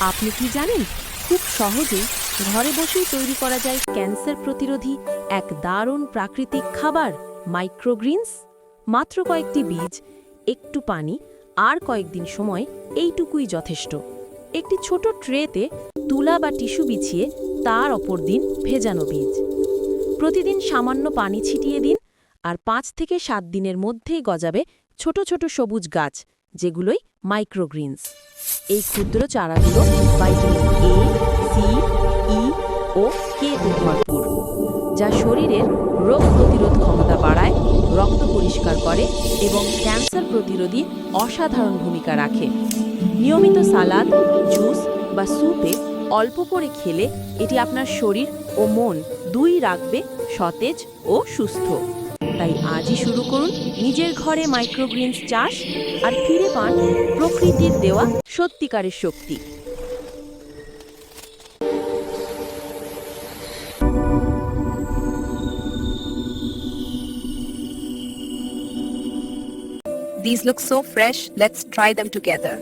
আপনি কি জানেন, খুব সহজেই ঘরে বসেই তৈরি করা যায় ক্যান্সার প্রতিরোধী এক দারুণ প্রাকৃতিক খাবার মাইক্রোগ্রিনস মাত্র কয়েকটি বীজ, একটু পানি, আর কয়েকদিন সময় এইটুকুই যথেষ্ট। একটি ছোট ট্রেতে তুলা বা টিস্যু বিছিয়ে তার অপর দিন ভেজানো বীজ। প্রতিদিন সামান্য পানি ছিটিয়ে দিন, আর পাঁচ থেকে সাত দিনের মধ্যেই গজাবে ছোট ছোট সবুজ গাছ যেগুলোই মাইক্রোগ্রিনস এই ক্ষুদ্র চারাগুলো ভাইটামিন এ সি ই ও কে ভরপুর, যা শরীরের রোগ প্রতিরোধ ক্ষমতা বাড়ায়, রক্ত পরিষ্কার করে এবং ক্যান্সার প্রতিরোধী অসাধারণ ভূমিকা রাখে। নিয়মিত সালাদ, জুস বা স্যুপে অল্প করে খেলে এটি আপনার শরীর ও মন দুই রাখবে সতেজ ও সুস্থ। তাই আজই শুরু করুন নিজের ঘরে মাইক্রোগ্রিনস চাষ আর ফিরে পান প্রকৃতির দেওয়া সত্যিকারের শক্তি These look so fresh. Let's try them together.